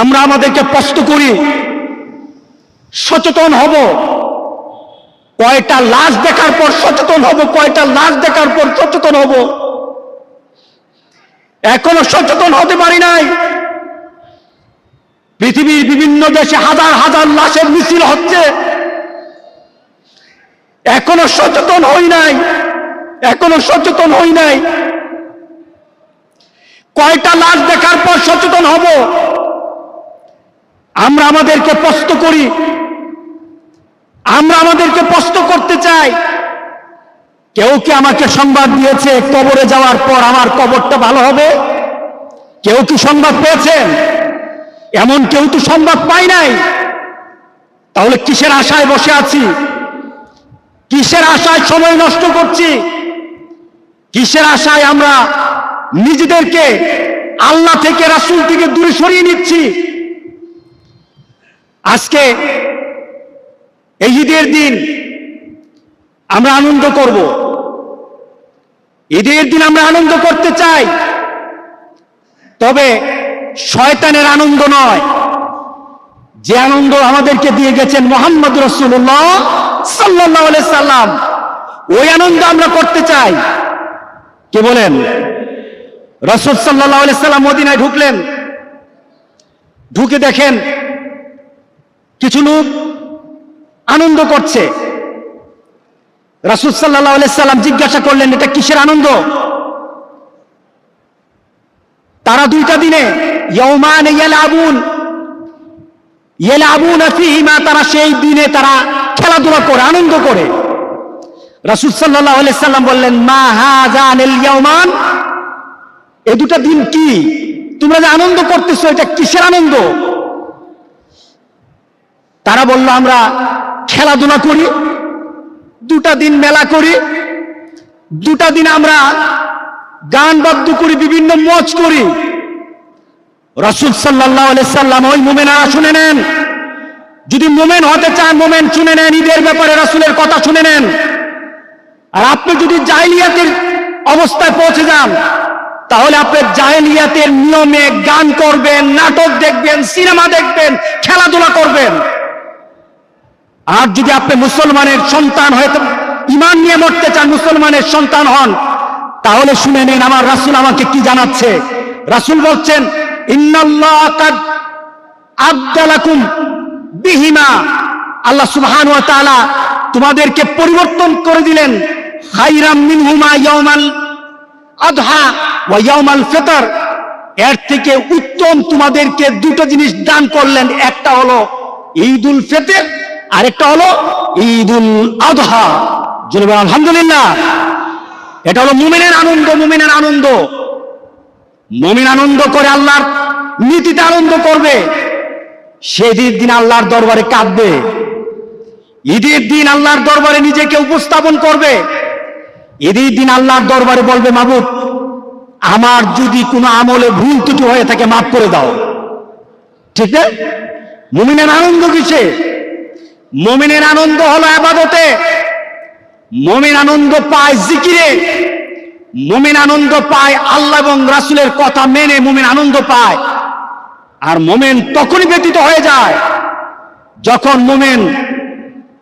আমরা আমাদেরকে প্রশ্ন করি, সচেতন হব। কয়টা লাশ দেখার পর সচেতন হব, কয়টা লাশ দেখার পর সচেতন হব? এখনও সচেতন হতে পারি নাই। পৃথিবীর বিভিন্ন দেশে হাজার হাজার লাশের মিছিল হচ্ছে। এখনও সচেতন হই নাই, এখনও সচেতন হই নাই। কয়টা লাশ দেখার পর সচেতন হব? আমরা আমাদেরকে প্রশ্ন করি। আমরা আমাদেরকে প্রশ্ন করতে চাই। কেউ কি আমাকে সংবাদ দিয়েছে কবরে যাওয়ার পর আমার কবরটা ভালো হবে? কেউ কি সংবাদ পেয়েছেন? এমন কেউ তো সংবাদ পাই নাই। তাহলে কিসের আশায় বসে আছি? কিসের আশায় সময় নষ্ট করছি? কিসের আশায় আমরা নিজেদেরকে আল্লাহ থেকে রাসূল থেকে দূরে সরিয়ে নিচ্ছি? আজকে এই ঈদের দিন আমরা আনন্দ করব। ঈদের দিন আমরা আনন্দ করতে চাই। তবে শয়তানের আনন্দ নয়। যে আনন্দ আমাদেরকে দিয়ে গেছেন মোহাম্মদ রসুল্লাহ সাল্লাহ সাল্লাম, ওই আনন্দ আমরা করতে চাই। কে বলেন? রসদ সাল্লাহ সাল্লাম মদিনায় ঢুকলেন। ঢুকে দেখেন কিছু লোক আনন্দ করছে। রাসুল সাল্লাহ সাল্লাম জিজ্ঞাসা করলেন, এটা কিসের আনন্দ? তারা দুইটা দিনে ইয়ৌমান ইয়ালাবুন। ইয়ালাবুন ফিহিমা, তারা সেই দিনে তারা খেলাধুলা করে, আনন্দ করে। রাসূল আলাইহি সাল্লাম বললেন, মা হাযানিল ইয়াউমান? এই দুটা দিন কি? তোমরা যে আনন্দ করতেছো, এটা কিসের আনন্দ? তারা বলল, আমরা খেলাধুলা করি, দুটা দিন মেলা করি, দুটা দিন আমরা গান বাদ্য করি, বিভিন্ন মজ করি। রসুল সাল্লাহ সাল্লাম ওই মোমেনারা শুনে নেন। যদি মোমেন হতে চান মোমেন শুনে নেন, ঈদের ব্যাপারে রসুলের কথা শুনে নেন। আর আপনি যদি জাহিলিয়াতের অবস্থায় পৌঁছে যান, তাহলে আপনি জাহিলিয়াতের নিয়মে গান করবেন, নাটক দেখবেন, সিনেমা দেখবেন, খেলাধুলা করবেন। আর যদি আপনি মুসলমানের সন্তান হয়তো ইমান নিয়ে মরতে চান, মুসলমানের সন্তান হন, তাহলে শুনে নিন আমার রাসুল আমাকে কি জানাচ্ছে। রাসুল বলছেন আবদালাকুম বিহিমা। আল্লাহ সুবহান ওয়া তাআলা তোমাদেরকে পরিবর্তন করে দিলেন খাইরাম মিনহুমা ইয়াউমাল আদহা ওয়া ইয়াউমাল ফিতর। এর থেকে উত্তম তোমাদেরকে দুটো জিনিস দান করলেন। একটা হলো ঈদুল ফিতর আরেকটা হলো ঈদুল আদহা। জনগণ আলহামদুলিল্লাহ। এটা হলো মুমিনের আনন্দ মুমিনের আনন্দ। মুমিন আনন্দ করে আল্লাহর নীতিতে আনন্দ করবে। সেদিন দিন আল্লাহর দরবারে কাঁদবে। ঈদের দিন আল্লাহর দরবারে নিজেকে উপস্থাপন করবে। ঈদের দিন আল্লাহর দরবারে বলবে, মাবুদ, আমার যদি কোনো আমলে ভুল ত্রুটি হয়ে থাকে, মাফ করে দাও। ঠিক না? মুমিনের আনন্দ কিসে? মুমিনের আনন্দ হলো আবাদতে। মুমিন আনন্দ পায় জিকিরে। মুমিন আনন্দ পায় আল্লাহ এবং রাসুলের কথা মেনে মুমিন আনন্দ পায়। আর মোমেন তখনই ব্যতীত হয়ে যায় যখন মোমেন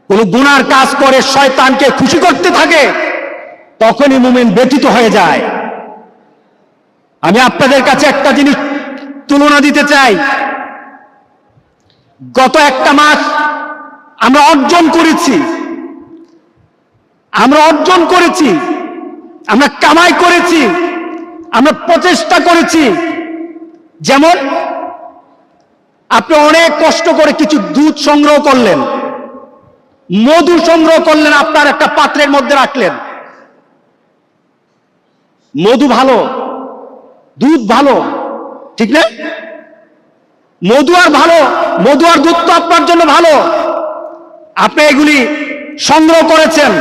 কোন গুনার কাজ করে, শয়তানকে খুশি করতে থাকে, তখনই মোমেন ব্যতীত হয়ে যায়। আমি আপনাদের কাছে একটা জিনিস তুলনা দিতে চাই। গত একটা মাস আমরা অর্জন করেছি। আমরা অর্জন করেছি। আমরা কামাই করেছি। আমরা প্রচেষ্টা করেছি। যেমন আপনি অনেক কষ্ট করে কিছু দুধ সংগ্রহ করলেন। মধু সংগ্রহ করলেন, আপনার একটা পাত্রের মধ্যে রাখলেন। মধু ভালো, দুধ ভালো, ঠিক না? মধু আর ভালো, মধু আর দুধ তো আপনার জন্য ভালো। আপনি এগুলি সংগ্রহ করেছেন।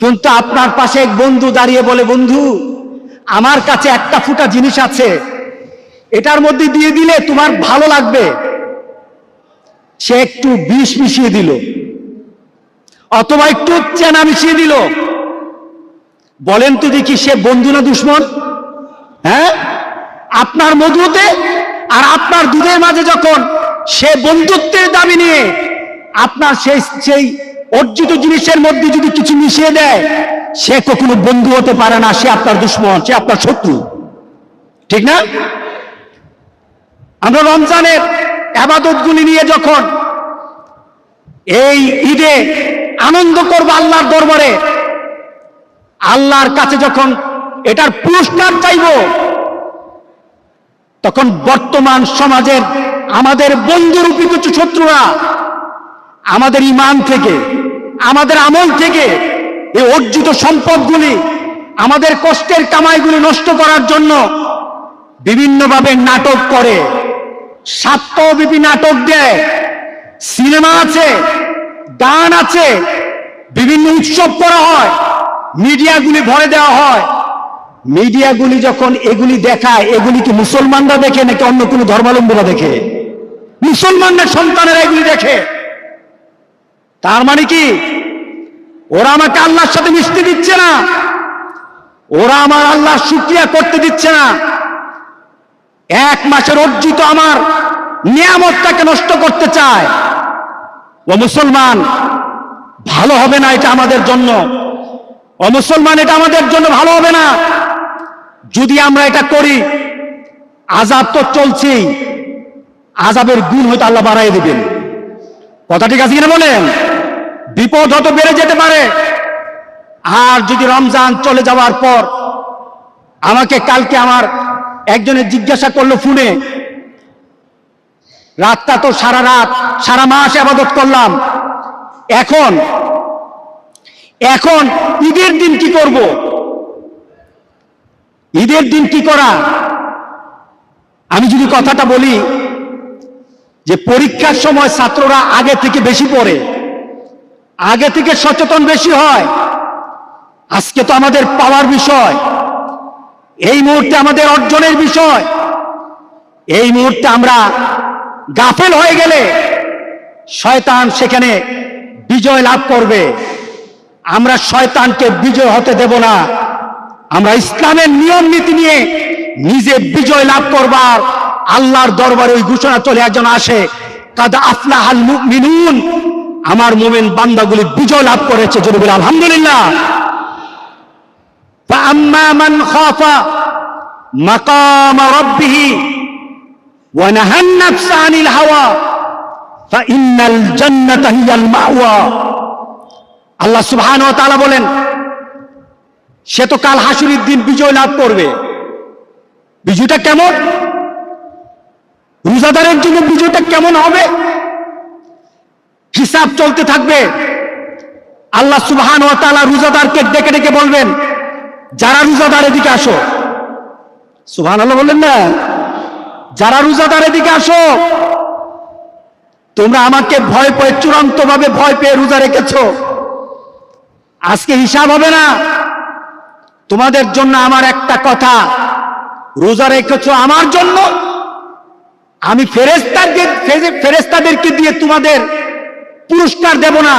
কিন্তু আপনার পাশে এক বন্ধু দাঁড়িয়ে বলে, বন্ধু, আমার কাছে একটা ফুটা জিনিস আছে। এটার মধ্যে দিয়ে দিলে তোমার ভালো লাগবে। সে একটু বিষ মিশিয়ে দিল, অথবা একটু চেনা মিশিয়ে দিল। বলেন তো দেখি, সে বন্ধু না দুশ্মন? হ্যাঁ? আপনার মধুতে আর আপনার দুধের মাঝে যখন সে বন্ধুত্বের দাবি নিয়ে আপনার সেই সেই অর্জিত জিনিসের মধ্যে যদি কিছু মিশিয়ে দেয়, সে কখনো বন্ধু হতে পারে না, সে আপনার দুশ্মন, সে আপনার শত্রু। ঠিক না? আমরা রমজানের আবাদতগুলি নিয়ে যখন এই ঈদে আনন্দ করব আল্লাহর দরবারে, আল্লাহর কাছে যখন এটার পুরস্কার চাইব, তখন বর্তমান সমাজের আমাদের বন্ধুরূপী কিছু শত্রুরা আমাদের ইমান থেকে, আমাদের আমল থেকে এই অর্জিত সম্পদগুলি, আমাদের কষ্টের কামাইগুলি নষ্ট করার জন্য বিভিন্নভাবে নাটক করে। সাপ্তাহব্যাপী নাটক দেয়, সিনেমা আছে, গান আছে, বিভিন্ন উৎসব করা হয়, মিডিয়াগুলি ভরে দেওয়া হয়। মিডিয়াগুলি যখন এগুলি দেখায়, এগুলি কি মুসলমানরা দেখে নাকি অন্য কোনো ধর্মাবলম্বীরা দেখে? মুসলমানদের সন্তানেরা এগুলি দেখে। তার মানে কি? ওরা আমাকে আল্লাহর সাথে মিশতে দিচ্ছে না। ওরা আমার আল্লাহর শুক্রিয়া করতে দিচ্ছে না। এক মাসের অর্জিত আমার নিয়ামতটাকে নষ্ট করতে চায়। ও মুসলমান, ভালো হবে না এটা আমাদের জন্য। ও মুসলমান, এটা আমাদের জন্য ভালো হবে না। যদি আমরা এটা করি আজাব তো চলছেই। আজাবের গুণ হয়তো আল্লাহ বাড়াই দেবেন। কথা ঠিক আছে কিনা বলেন? বিপদ হয়তো বেড়ে যেতে পারে। আর যদি রমজান চলে যাওয়ার পর আমাকে কালকে আমার একজনে জিজ্ঞাসা করল ফোনে, রাতটা তো সারা রাত, সারা মাস আবাদত করলাম। এখন এখন ঈদের দিন কি করব? ঈদের দিন কি করা? আমি যদি কথাটা বলি যে পরীক্ষার সময় ছাত্ররা আগে থেকে বেশি পড়ে। আগে থেকে সচেতন বেশি হয়। আজকে তো আমাদের পাওয়ার বিষয়। এই মুহূর্তে আমাদের অর্জনের বিষয়। এই মুহূর্তে আমরা গাফেল হয়ে গেলে শয়তান সেখানে বিজয় লাভ করবে। আমরা শয়তানকে বিজয় হতে দেব না। আমরা ইসলামের নিয়ম নীতি নিয়ে নিজে বিজয় লাভ করবার আল্লাহর দরবারে ওই ঘোষণা চলে একজন আসে, কাদা আফলাহাল মুমিনুন আমার মোমেন বান্দাগুলি বিজয় লাভ করেছে যদি বলে আলহামদুলিল্লাহ। মান আল্লাহ সুবহানাহু ও তাআলা বলেন, সে তো কাল হাসুরির দিন বিজয় লাভ করবে। বিজয়টা কেমন? রোজাদারের জন্য বিজয়টা কেমন হবে? হিসাব চলতে থাকবে। আল্লাহ সুবহান ও তাআলা রোজাদারকে ডেকে ডেকে বলবেন, যারা রোজাদার এদিকে আসো। সুবহান আল্লাহ বললেন, না। যারা রোজাদার এদিকে আসো, তোমরা আমাকে ভয় পেয়ে চূড়ান্ত ভাবে ভয় পেয়ে রোজা রেখেছো। আজকে হিসাব হবে না। তোমাদের জন্য আমার একটা কথা। রোজা রেখেছো আমার জন্য। আমি ফেরেস্তাকে ফেরেস্তাদেরকে দিয়ে তোমাদের পুরস্কার দেব না।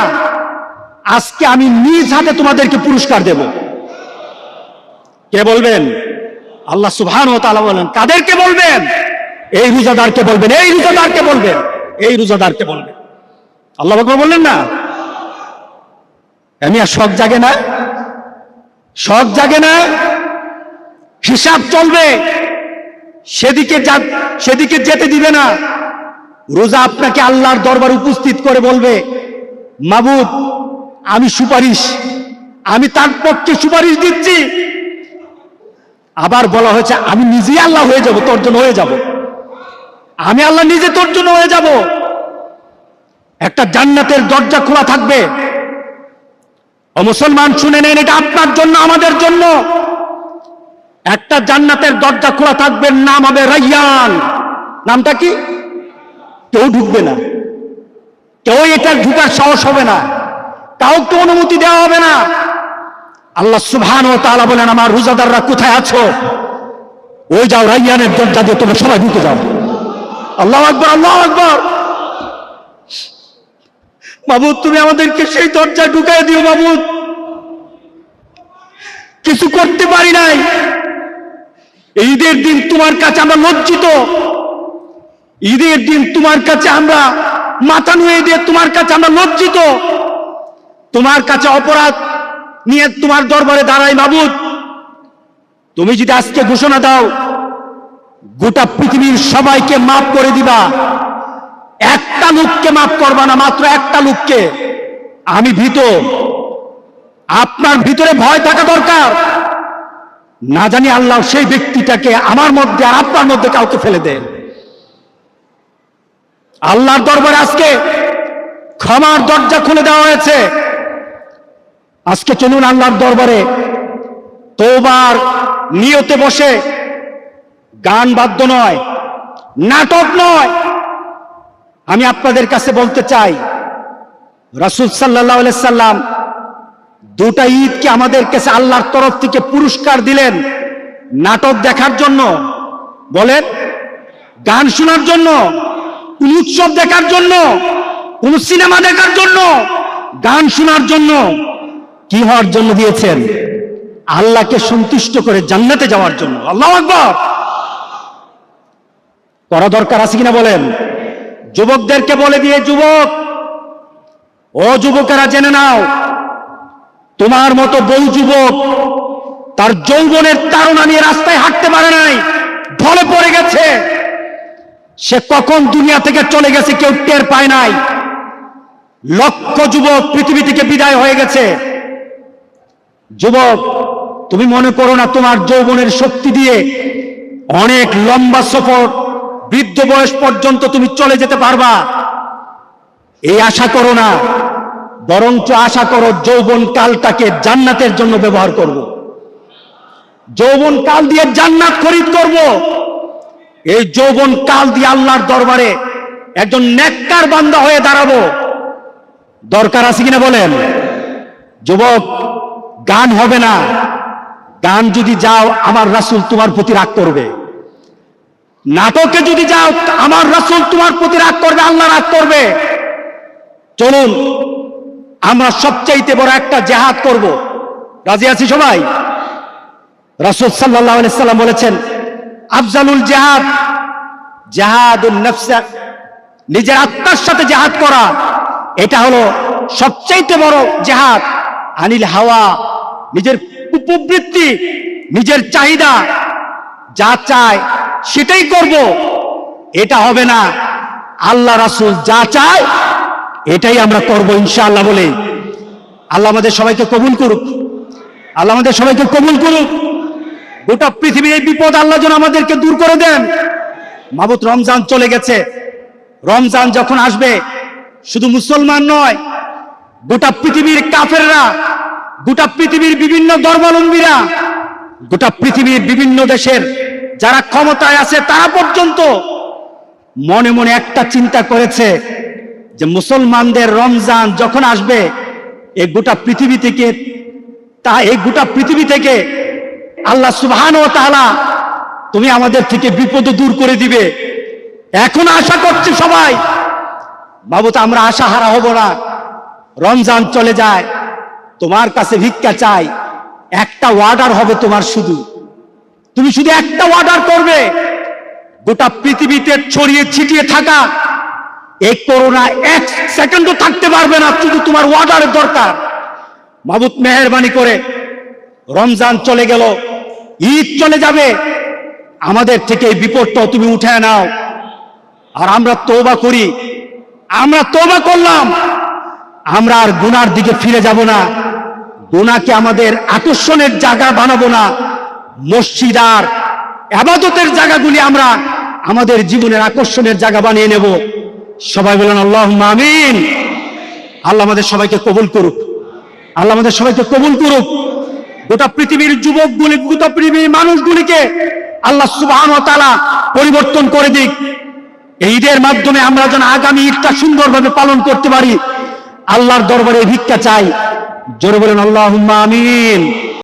আজকে আমি নিজ হাতে তোমাদেরকে পুরস্কার দেব। কে বলবেন? আল্লাহ সুবহান ও তাআলা বলেন, কাদেরকে বলবেন? এই রোজাদারকে বলবেন, এই রোজাদারকে বলবেন, এই রোজাদারকে বলবেন। আল্লাহ আকবার বললেন না? আমি আর শখ জাগে না। শখ জাগে না। হিসাব চলবে। সেদিকে সেদিকে যেতে দিবে না। রোজা আপনাকে আল্লাহর দরবার উপস্থিত করে বলবে, মাবুদ, আমি সুপারিশ, আমি তার পক্ষে সুপারিশ দিচ্ছি। আবার বলা হয়েছে, আমি নিজেই আল্লাহ হয়ে যাব, তোর জন্য হয়ে যাব। আমি আল্লাহ নিজে তোর জন্য হয়ে যাব। একটা জান্নাতের দরজা খোলা থাকবে। ও মুসলমান, শুনে নেন, এটা আপনার জন্য, আমাদের জন্য। একটা জান্নাতের দরজা খোলা থাকবে, নাম হবে রাইয়ান। নামটা কি? কেউ ঢুকবে না। কেউ এটা ঢুকার সাহস হবে না। কাউকে অনুমতি দেওয়া হবে না। আল্লাহ সুবহান ও তালা বলেন, আমার রোজাদাররা কোথায় আছো? ওই যাও, রাইয়ানের দরজা দিয়ে তোমরা সবাই ঢুকে যাও। আল্লাহ আকবর আল্লাহ আকবর! বাবু তুমি আমাদেরকে সেই দরজায় ঢুকাই দিও বাবু কিছু করতে পারি নাই। ঈদের দিন তোমার কাছে আমরা লজ্জিত। ঈদের দিন তোমার কাছে আমরা মাথা নুয়ে দিয়ে তোমার কাছে আমরা লজ্জিত। তোমার কাছে অপরাধ নিয়ে তোমার দরবারে দাঁড়াই মাবুদ। তুমি যদি আজকে ঘোষণা দাও, গোটা পৃথিবীর সবাইকে মাফ করে দিবা। একটা লোককে মাফ করবা না, মাত্র একটা লোককে। আমি ভীত। আপনার ভিতরে ভয় থাকা দরকার। না জানি আল্লাহ সেই ব্যক্তিটাকে আমার মধ্যে আর আপনার মধ্যে কাউকে ফেলে দেন। আল্লাহর দরবারে আজকে ক্ষমার দরজা খুলে দেওয়া হয়েছে। আজকে চলুন আল্লাহর দরবারে তোবার নিয়তে বসে গান বাদ্য নয়, নাটক নয়। আমি আপনাদের কাছে বলতে চাই, রাসুল সাল্লাহ সাল্লাম দুটা ঈদকে আমাদের কাছে আল্লাহর তরফ থেকে পুরস্কার দিলেন নাটক দেখার জন্য। বলেন, গান শোনার জন্য। কোন উৎসব দেখার জন্য, কোন সিনেমা দেখার জন্য, গান শোনার জন্য কি হওয়ার জন্য দিয়েছেন? আল্লাহকে সন্তুষ্ট করে জান্নাতে যাওয়ার জন্য। আল্লাহ আকবর। করা দরকার আছে কিনা বলেন? যুবকদেরকে বলে দিয়ে, যুবক, ও যুবকেরা জেনে নাও, তোমার মতো বউ যুবক তার যৌবনের তারণা নিয়ে রাস্তায় হাঁটতে পারে নাই, ঢলে পড়ে গেছে। সে কখন দুনিয়া থেকে চলে গেছে কেউ টের পায় নাই লক্ষ যুবক পৃথিবী থেকে বিদায় হয়ে গেছে যুবক, তুমি মনে করো না তোমার যৌবনের শক্তি দিয়ে অনেক লম্বা সফর বৃদ্ধ বয়স পর্যন্ত তুমি চলে যেতে পারবা এই আশা করো না, বরঞ্চ আশা করো যৌবন কালটাকে জান্নাতের জন্য ব্যবহার করব। যৌবন কাল দিয়ে জান্নাত খরিদ করব। এই যৌবন কাল দিয়ে আল্লাহর দরবারে একজন নেককার বান্দা হয়ে দাঁড়াবো। দরকার আছে কিনা বলেন? যুবক, গান হবে না। গান যদি যাও, আমার রাসুল তোমার প্রতি রাগ করবে। নাটকে যদি যাও, আমার রাসুল তোমার প্রতি রাগ করবে, আল্লাহ রাগ করবে। চলুন, আমরা সবচাইতে বড় একটা জেহাদ করব। রাজি আছি সবাই? রাসুল সাল্লাহ সাল্লাম বলেছেন আফজালুল জেহাদ। জেহাদুল নফসা। নিজের আত্মার সাথে জেহাদ করা। এটা হলো সবচাইতে বড় জেহাদ। আনিল হাওয়া, নিজের উপবৃত্তি, নিজের চাহিদা। যা চায় সেটাই করব। এটা হবে না। আল্লাহ রাসুল যা চায়, এটাই আমরা করব ইনশাআল্লাহ বলে। আল্লাহ আমাদের সবাইকে কবুল করুক। আল্লাহ আমাদের সবাইকে কবুল করুক। গোটা পৃথিবীর এই বিপদ আল্লাহ যেন আমাদেরকে দূর করে দেন। মাবুত রমজান চলে গেছে। রমজান যখন আসবে, শুধু মুসলমান নয়, গোটা পৃথিবীর কাফেররা, গোটা পৃথিবীর বিভিন্ন ধর্মাবলম্বীরা, গোটা পৃথিবীর বিভিন্ন দেশের যারা ক্ষমতায় আছে, তারা পর্যন্ত মনে মনে একটা চিন্তা করেছে যে মুসলমানদের রমজান যখন আসবে এই গোটা পৃথিবী থেকে তা এই গোটা পৃথিবী থেকে আল্লাহ সুবহান ও তাআলা তুমি আমাদের থেকে বিপদ দূর করে দিবে। এখন আশা করছি সবাই, বাবু তো আমরা আশা হারা হব না। রমজান চলে যায়, তোমার কাছে ভিক্ষা চাই, একটা ওয়ার্ডার হবে তোমার শুধু। তুমি শুধু একটা ওয়ার্ডার করবে। গোটা পৃথিবীতে ছড়িয়ে ছিটিয়ে থাকা এই করোনা এক সেকেন্ডও থাকতে পারবে না, শুধু তোমার ওয়ার্ডারের দরকার। মাবুত মেহরবানি করে রমজান চলে গেল। ঈদ চলে যাবে। আমাদের থেকে এই বিপদটাও তুমি উঠায় নাও। আর আমরা তোবা করি। আমরা তোবা করলাম। আমরা আর গুনার দিকে ফিরে যাব না। গুনাকে আমাদের আকর্ষণের জায়গা বানাবো না। মসজিদ আর আবাদতের জায়গাগুলি আমরা আমাদের জীবনের আকর্ষণের জায়গা বানিয়ে নেব। সবাই বলেন আল্লাহ আমিন। আল্লাহ আমাদের সবাইকে কবুল করুক। আল্লাহ আমাদের সবাইকে কবুল করুক। গোটা পৃথিবীর যুবকগুলি, গোটা পৃথিবীর মানুষগুলিকে আল্লাহ সুবাহ তালা পরিবর্তন করে দিক। এই ঈদের মাধ্যমে আমরা যেন আগামী ঈদটা সুন্দরভাবে পালন করতে পারি। আল্লাহর দরবারে ভিক্ষা চাই। জোরে বলেন আল্লাহ আমিন।